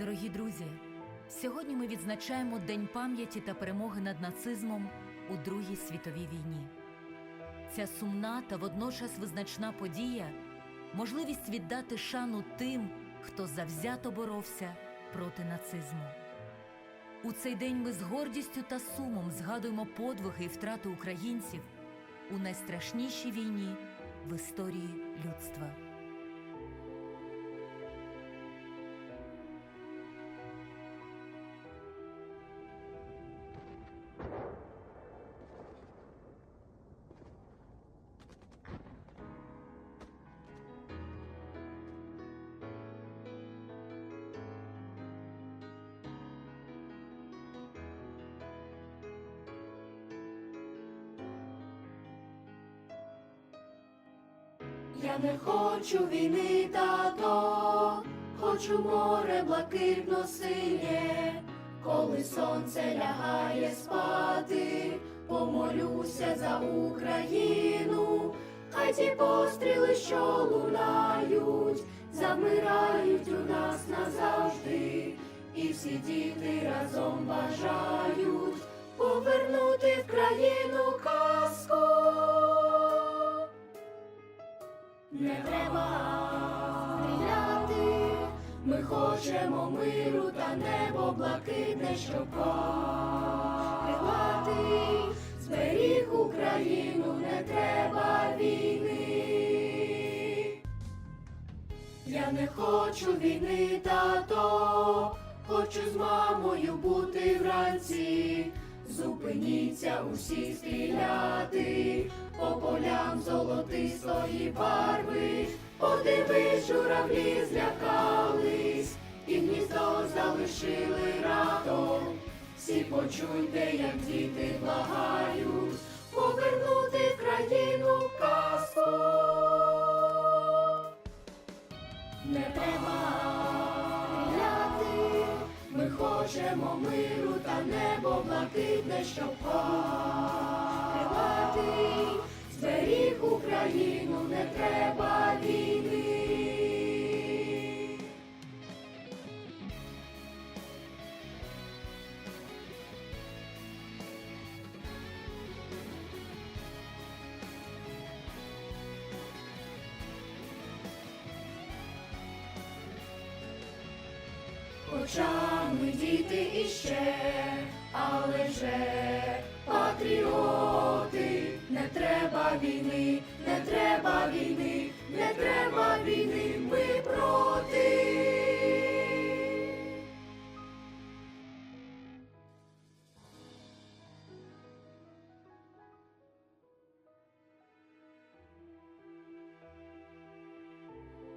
Дорогі друзі, сьогодні ми відзначаємо День пам'яті та перемоги над нацизмом у Другій світовій війні. Ця сумна та водночас визначна подія можливість віддати шану тим, хто завзято боровся проти нацизму. У цей день ми з гордістю та сумом згадуємо подвиги і втрати українців у найстрашнішій війні в історії людства. Я не хочу війни, тато, хочу море блакитно синє, коли сонце лягає спати, помолюся за Україну, хай ті постріли, що лунають, замирають у нас назавжди, і всі діти разом бажають повернути в країну Треба стріляти, ми хочемо миру та небо блакитне, щоб крилати, зберіг Україну, не треба війни. Я не хочу війни, тато, хочу з мамою бути вранці. Зупиніться усі стріляти, по полям золотистої барви, подивись, журавлі злякались, і гніздо залишили радом. Всі почуйте, як діти благають, повернути країну казку. Не ми хочемо миру та небо блакитне, щоб крилати. Зберіг Україну, не треба війни. Хоча ми діти іще, але вже патріоти, не треба війни, не треба війни, не треба війни, ми проти.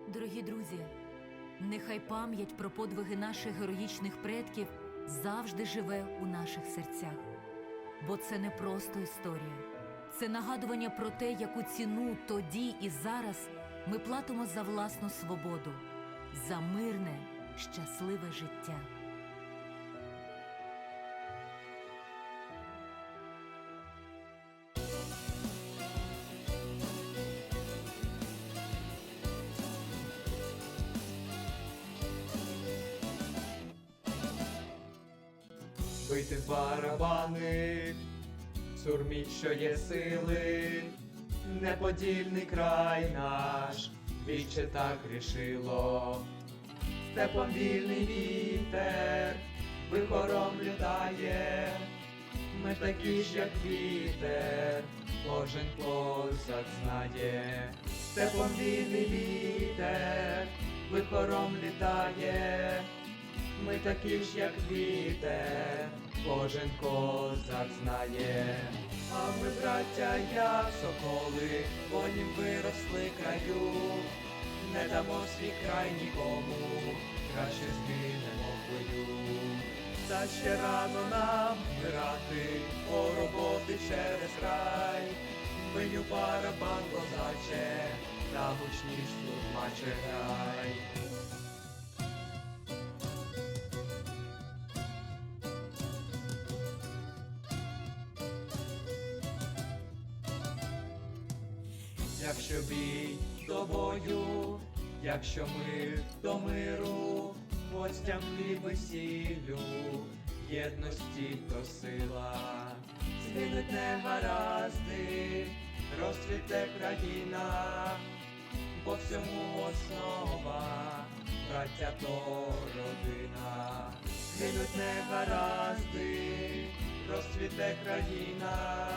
Дорогі друзі, нехай пам'ять про подвиги наших героїчних предків завжди живе у наших серцях. Бо це не просто історія, це нагадування про те, яку ціну тоді і зараз ми платимо за власну свободу, за мирне, щасливе життя. Сурміть, що є сили, неподільний край наш, віче так рішило, степом вільний вітер, вихором літає, ми такі ж, як вітер, кожен козак знає, степом вільний вітер, вихором літає. Ми такі ж, як вітер, кожен козак знає. А ми, браття, як соколи, понім виросли краю, не дамо свій край нікому, краще згинемо в бою. Та ще рано нам вмирати, по роботи через край, бию барабан козаче, та гучніш тут маче грай. Якщо бій до бою, якщо мир до миру, гостям і весіллю, єдності то сила, згинуть негаразди, розцвіте країна, по всьому основа, браття то родина, згинуть негаразди, розцвіте країна,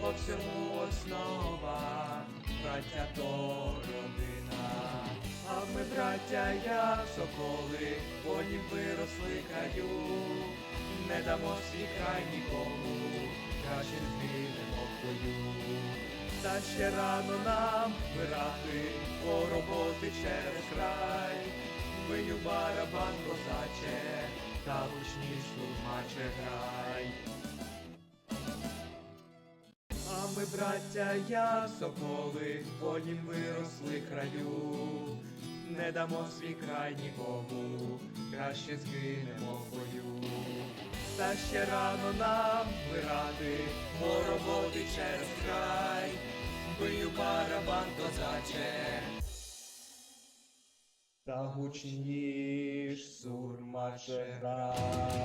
по всьому основа, браття то родина. А ми, браття, як соколи, потім виросли краю, не дамо свій нікому, краще змінимо бою. Та ще рано нам вирати по роботи через край, бию барабан козаче, та гучні слухаче грай. Ми, браття, як соколи, потім виросли краю, не дамо свій край нікому, краще згинемо в бою. Та ще рано нам вирати, по роботи через край, бию барабан козаче. Та гучніш сурмаче грай.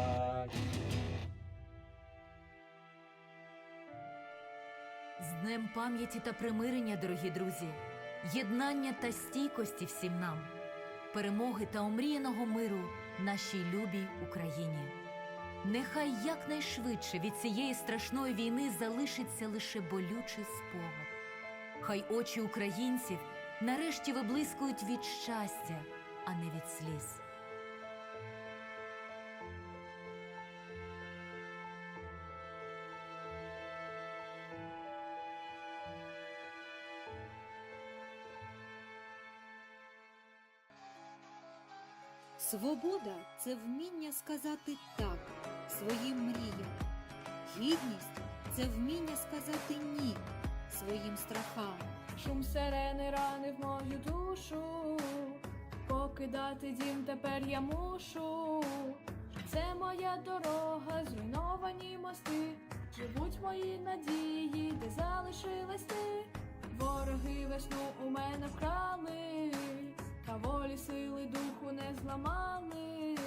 Днем пам'яті та примирення, дорогі друзі, єднання та стійкості всім нам, перемоги та омріяного миру нашій любій Україні. Нехай якнайшвидше від цієї страшної війни залишиться лише болючий спогад. Хай очі українців нарешті виблискують від щастя, а не від сліз. Свобода це вміння сказати так своїм мріям. Гідність це вміння сказати ні своїм страхам. Шум сирени ранив мою душу, покидати дім тепер я мушу. Це моя дорога, зруйновані мости, живуть мої надії, де залишилась ти. Вороги весну у мене вкрали, та волі сили духу не зламали.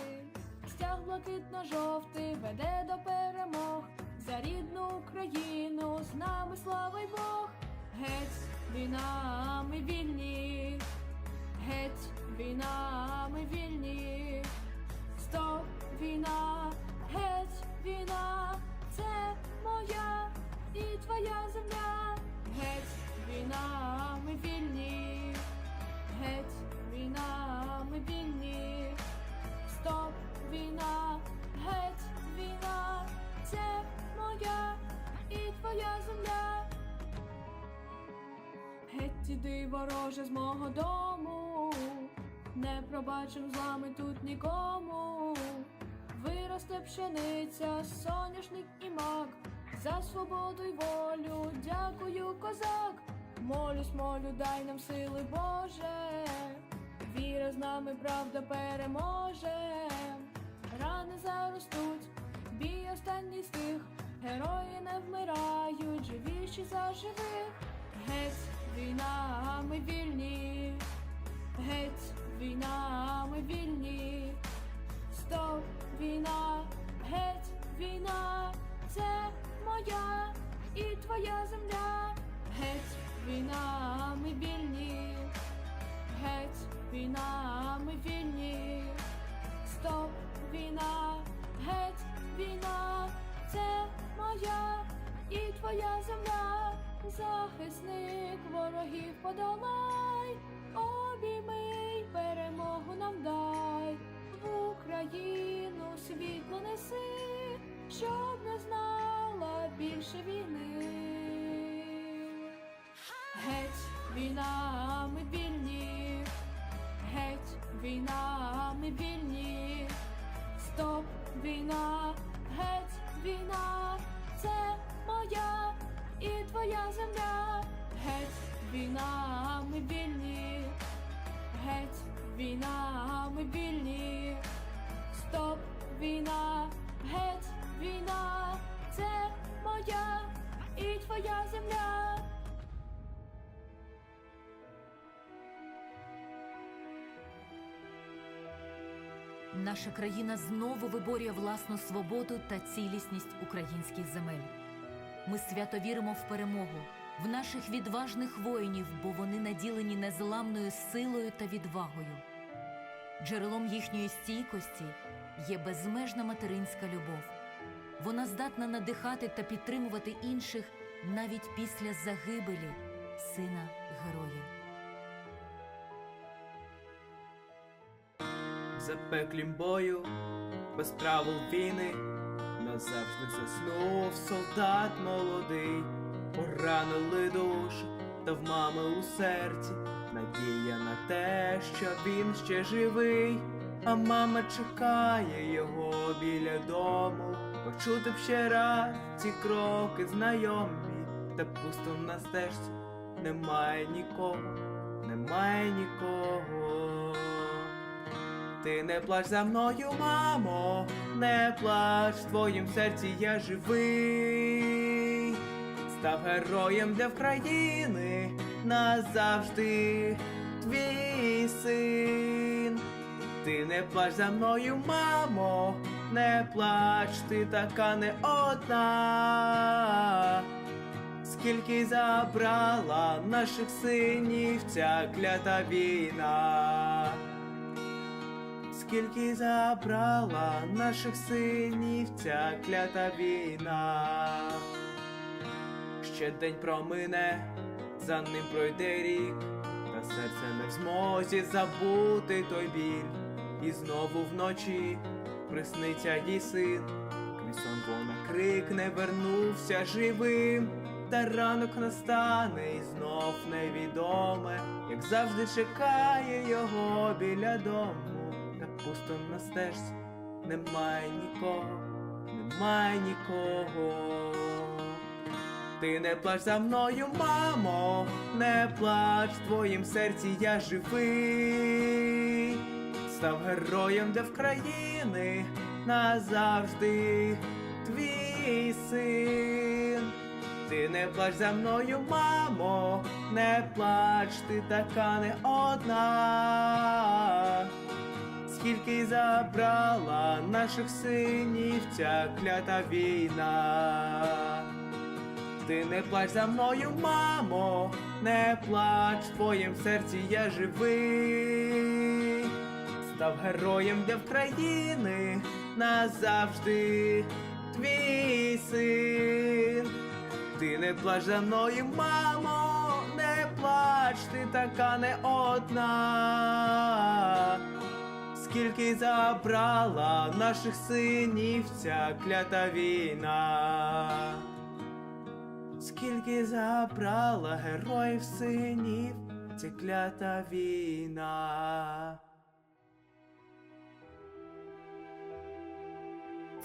Стяг блакитно-жовтий веде до перемог. За рідну Україну з нами слава й Бог. Геть війна, ми вільні, геть війна, ми вільні. Стоп, війна, геть війна, це моя і твоя земля. Геть війна, ми вільні, геть війна, ми вільні. Стоп, війна, геть війна, це моя і твоя земля. Геть іди, вороже, з мого дому, не пробачим злами тут нікому. Виросте пшениця, соняшник і мак, за свободу й волю, дякую, козак. Молюсь, молю, дай нам сили, Боже. Віра з нами, правда переможе. Рани заростуть, бій останній стих. Герої не вмирають, живіші за живих. Геть війна, ми вільні. Геть війна, ми вільні. Стоп, війна, геть війна, це моя і твоя земля. Геть війна, ми вільні. Геть війна, ми вільні. Стоп, війна, геть війна, це моя і твоя земля. Захисник ворогів подолай, обійми, перемогу нам дай, в Україну світло неси, щоб не знала більше війни. Геть війна, ми вільні, геть війна, ми вільні. Стоп, війна, геть війна, це моя і твоя земля. Геть війна, ми вільні, геть війна, ми вільні. Стоп, війна, геть війна, це моя і твоя земля. Наша країна знову виборює власну свободу та цілісність українських земель. Ми свято віримо в перемогу, в наших відважних воїнів, бо вони наділені незламною силою та відвагою. Джерелом їхньої стійкості є безмежна материнська любов. Вона здатна надихати та підтримувати інших навіть після загибелі сина героя. Запеклім бою, без правил війни, назавжди заснув солдат молодий, поранили душу, та в мами у серці. Надія на те, що він ще живий, а мама чекає його біля дому, почути б ще раз ці кроки знайомі, та пусто на стежці немає нікого, немає нікого. Ти не плач за мною, мамо, не плач, в твоїм серці я живий. Став героєм для України назавжди твій син. Ти не плач за мною, мамо, не плач, ти така не одна. Скільки забрала наших синів ця клята війна. Скільки забрала наших синів ця клята війна. Ще день промине, за ним пройде рік, та серце не в змозі забути той біль. І знову вночі присниться їй син, крізь сон вона крикне, вернувся живим. Та ранок настане і знов невідоме, як завжди чекає його біля дому, пусто на стежці немає нікого, немає нікого. Ти не плач за мною, мамо, не плач, в твоїм серці я живий. Став героєм для України назавжди твій син. Ти не плач за мною, мамо, не плач, ти така не одна. Скільки забрала наших синів ця клята війна. Ти не плач за мною, мамо, не плач, в твоїм серці я живий. Став героєм для України назавжди твій син. Ти не плач за мною, мамо, не плач, ти така не одна. Скільки забрала наших синів ця клята війна. Скільки забрала героїв синів ця клята війна.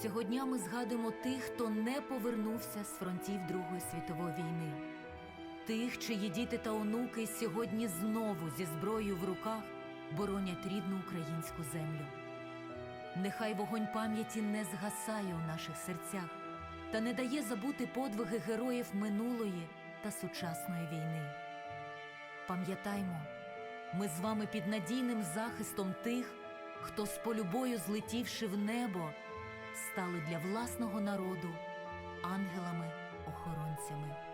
Цього дня ми згадуємо тих, хто не повернувся з фронтів Другої світової війни, тих, чиї діти та онуки сьогодні знову зі зброєю в руках боронять рідну українську землю. Нехай вогонь пам'яті не згасає у наших серцях та не дає забути подвиги героїв минулої та сучасної війни. Пам'ятаймо, ми з вами під надійним захистом тих, хто з полюбою злетівши в небо, стали для власного народу ангелами-охоронцями.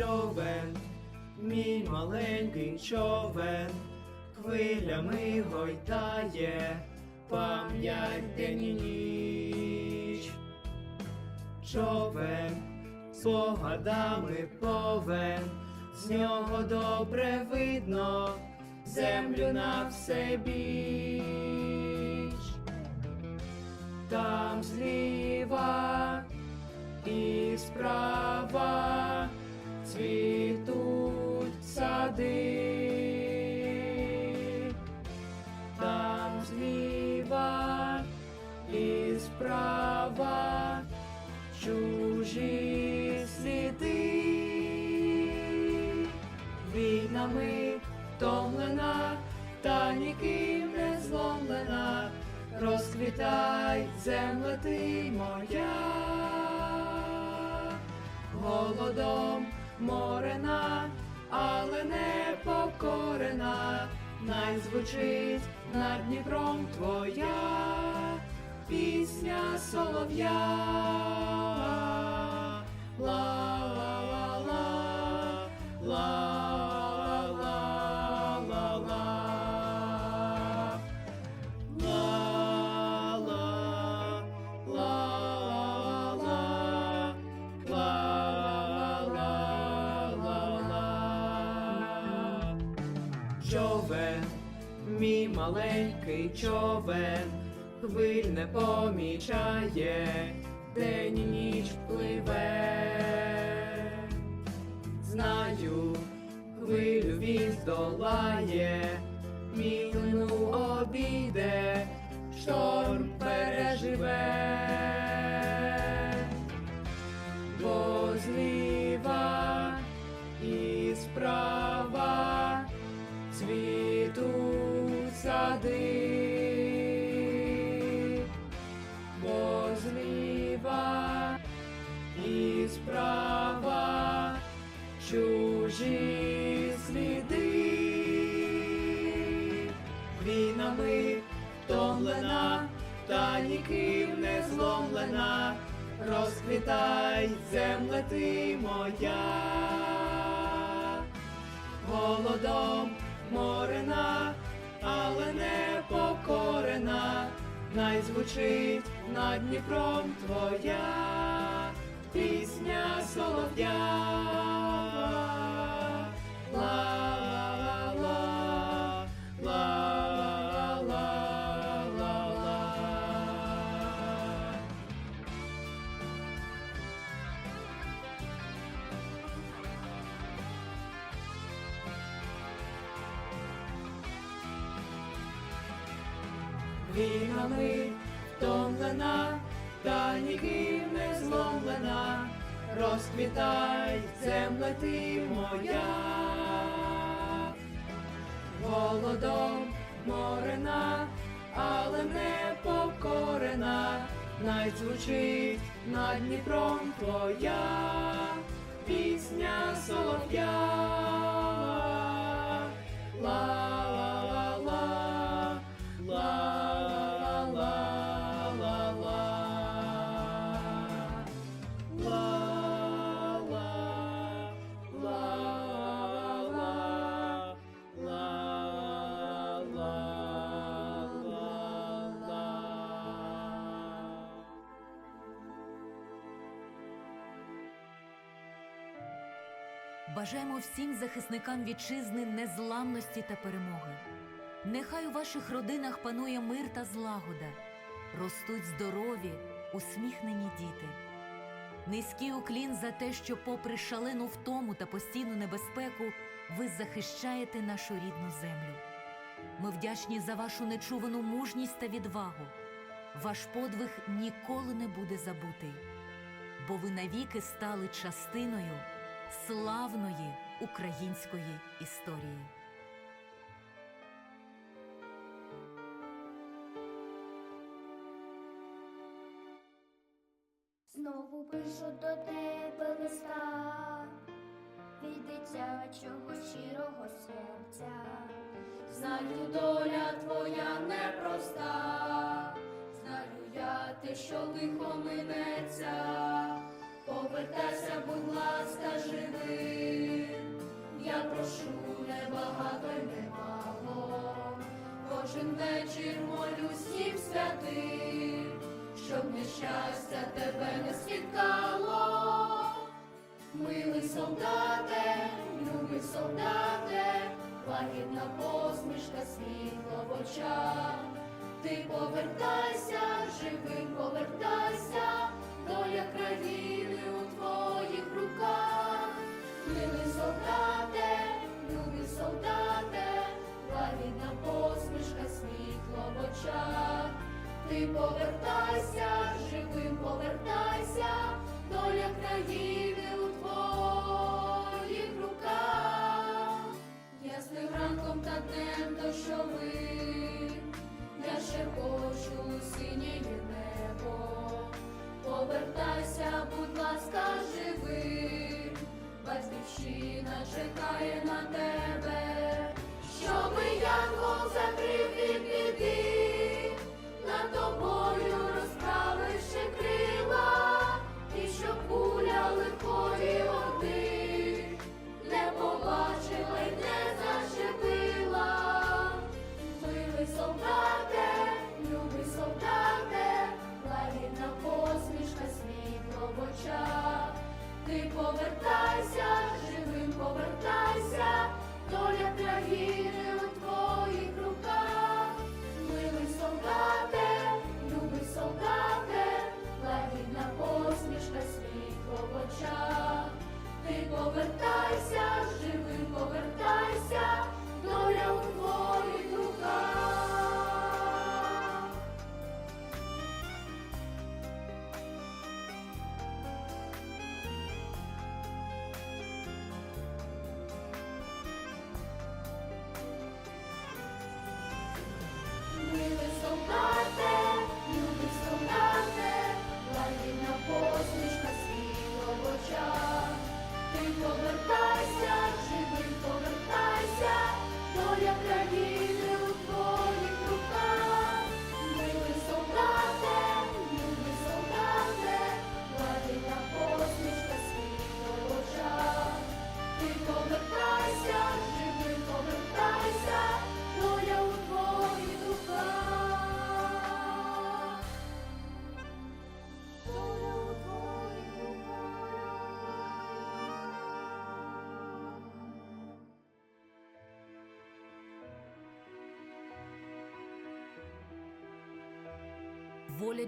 Човен, мій маленький човен, хвилями гойдає пам'ять день і ніч. Човен, спогадами повен, з нього добре видно землю на все біч. Там зліва і справа цвітуть сади. Там зліва і справа чужі сліди. Війнами втомлена, та ніким не зломлена, розквітай, земле ти моя, голодом морена, але не покорена, най звучить над Дніпром твоя пісня солов'я. Мій маленький човен, хвиль не помічає, день і ніч пливе. Знаю, хвилю він здолає, мілину обійде, шторм переживе. Бо зліва і справа цвітуть справа чужі сліди, війнами втомлена, та ніким не зломлена, розквітай, земле ти моя, голодом морена, але не покорена, най звучить над Дніпром твоя пісня солов'я. Розквітай, земле ти моя, голодом морена, але не покорена, най звучить над Дніпром твоя Бажаємо всім захисникам вітчизни незламності та перемоги. Нехай у ваших родинах панує мир та злагода, ростуть здорові, усміхнені діти. Низький уклін за те, що, попри шалену втому та постійну небезпеку, ви захищаєте нашу рідну землю. Ми вдячні за вашу нечувану мужність та відвагу. Ваш подвиг ніколи не буде забутий, бо ви навіки стали частиною славної української історії. Знову пишу до тебе листа від дитячого щирого серця. Знаю, доля твоя непроста, знаю я те, що лихо минеться, повертайся, будь ласка, живим. Я прошу небагато й немало, кожен вечір молюсь всім святим, щоб нещастя тебе не спіткало. Милий солдате, любий солдате, лагідна посмішка, світло в очах. Ти повертайся, живим повертайся, доля країни очах, ти повертайся, живим повертайся, доля країни у твоїх руках, ясним ранком та днем дощовим, я шепочу синєє небо, повертайся, будь ласка, живим, батьківщина чекає на тебе. Щоб янгол закрив від біди тобою розправивши крила, і щоб куля лихої.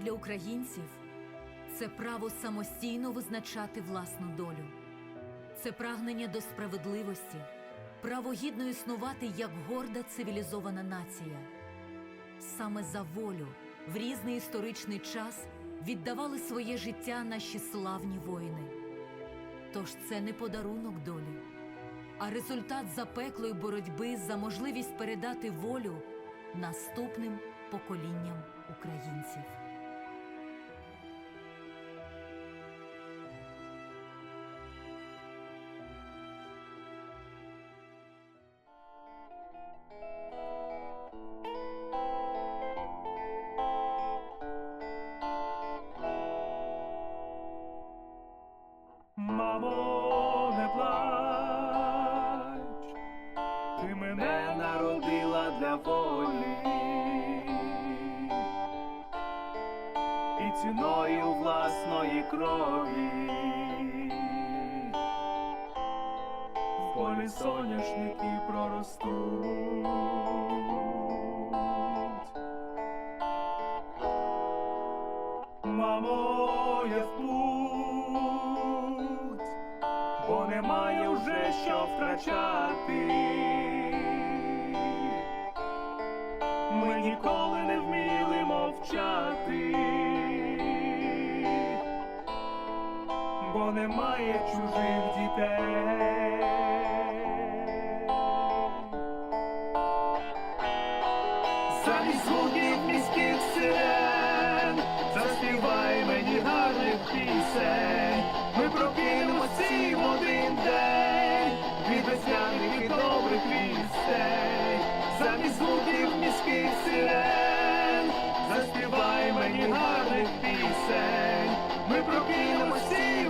для українців це право самостійно визначати власну долю, це прагнення до справедливості, право гідно існувати як горда цивілізована нація. Саме за волю в різний історичний час віддавали своє життя наші славні воїни. Тож це не подарунок долі, а результат запеклої боротьби за можливість передати волю наступним поколінням українців. втрачати.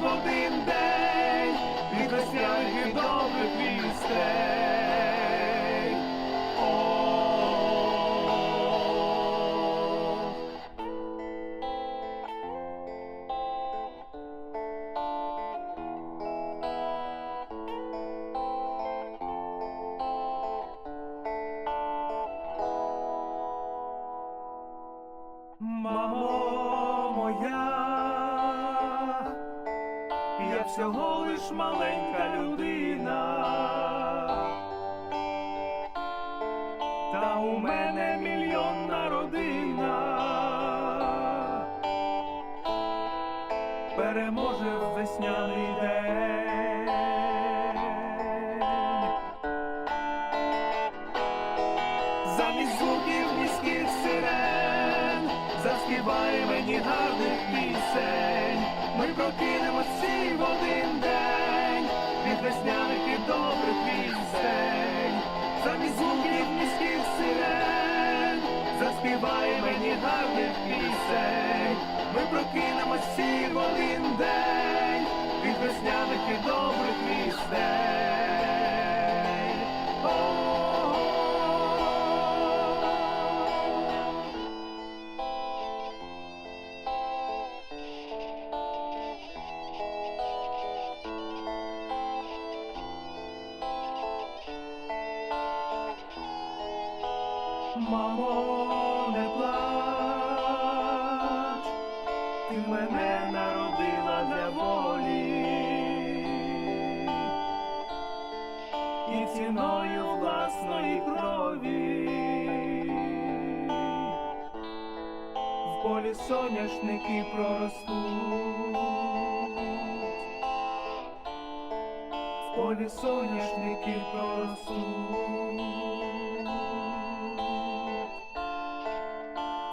один день від весняних і добрих віст. співай мені гарних пісень. Соняшники проростуть. В полі соняшники проростуть.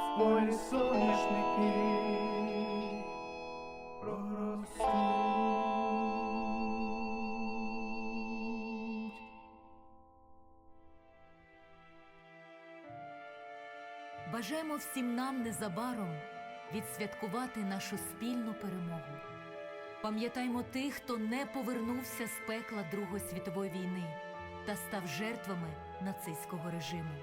В полі соняшники проростуть. Бажаємо всім нам незабаром відсвяткувати нашу спільну перемогу. Пам'ятаймо тих, хто не повернувся з пекла Другої світової війни та став жертвами нацистського режиму.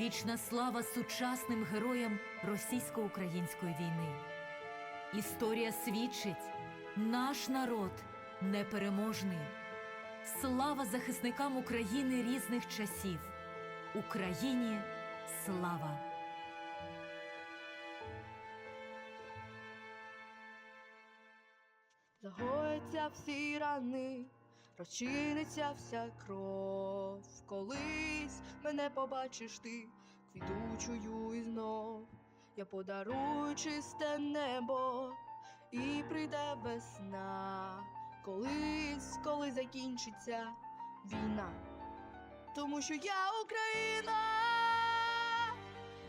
Вічна слава сучасним героям російсько-української війни. Історія свідчить, наш народ непереможний. Слава захисникам України різних часів. Україні слава! Загояться всі рани, розчиниться вся кров. Колись мене побачиш ти, квітучою і знов. Я подарую чисте небо, і прийде весна. Колись, коли закінчиться війна. Тому що я Україна,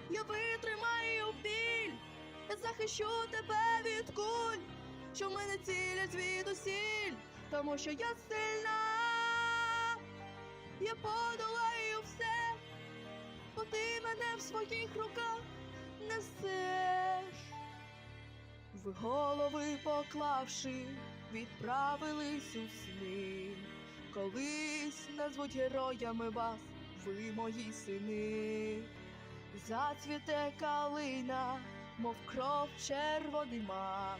я витримаю біль, я захищу тебе від куль що мене цілять звідусіль, тому що я сильна, я подолаю все, бо ти мене в своїх руках несеш. Ви голови поклавши, відправились у сни. Колись назвуть героями вас, ви мої сини. Зацвіте калина, мов кров червоний мак.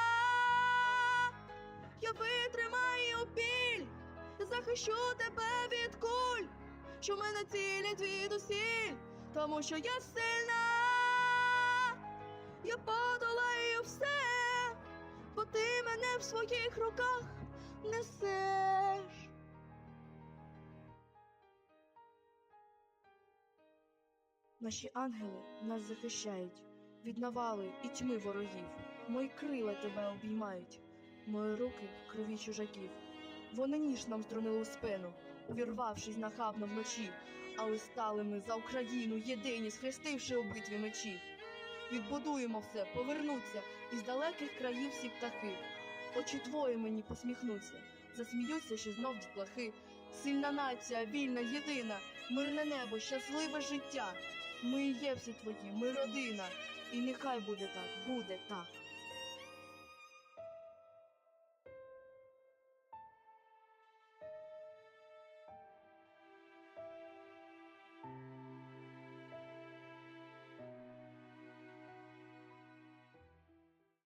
Я витримаю біль, захищу тебе від куль, що мене цілять від усіль, тому що я сильна, я подолаю все, бо ти мене в своїх руках несеш. Наші ангели нас захищають від навали і тьми ворогів. Мої крила тебе обіймають. Мої руки в крові чужаків. Вони ніж нам струнили у спину, увірвавшись нахабно вночі, але стали ми за Україну єдині, схрестивши у битві мечі. Відбудуємо все, повернуться із далеких країв всі птахи. Очі твої мені посміхнуться, засміються ще знов дітлахи. Сильна нація, вільна, єдина, мирне небо, щасливе життя. Ми є всі твої, ми родина, і нехай буде так, буде так.